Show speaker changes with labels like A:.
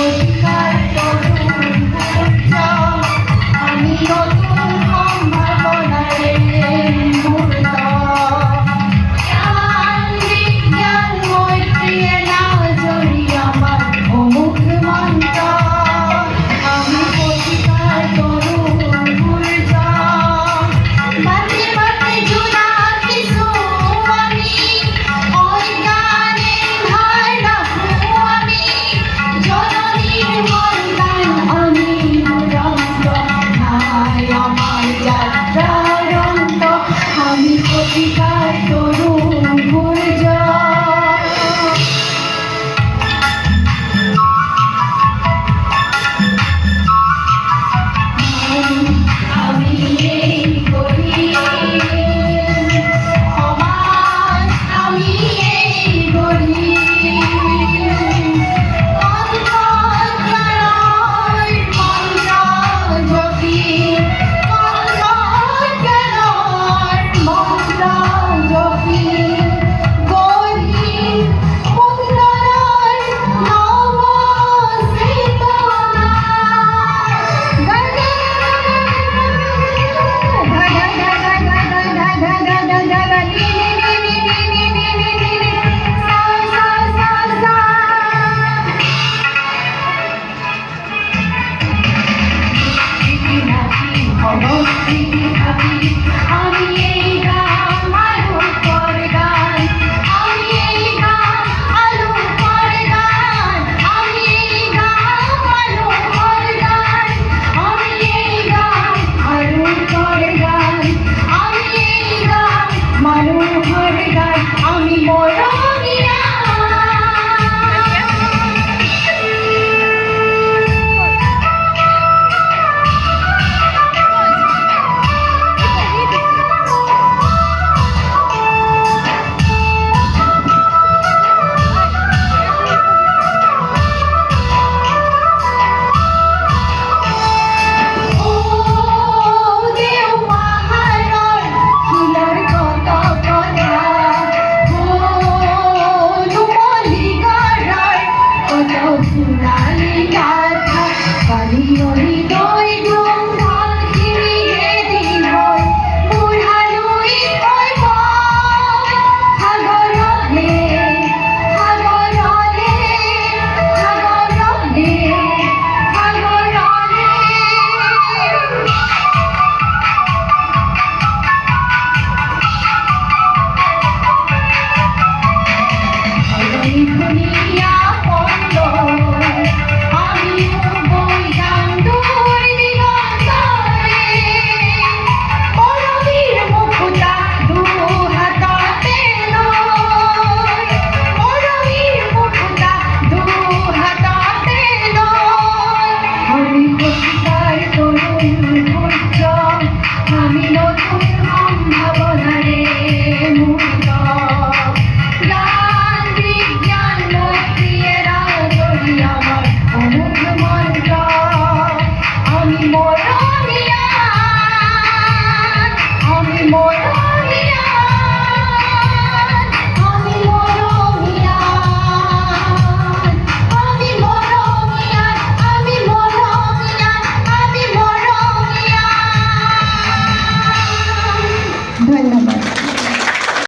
A: Thank you. প্রতিকার তরুণ ভুলে যা আমি এই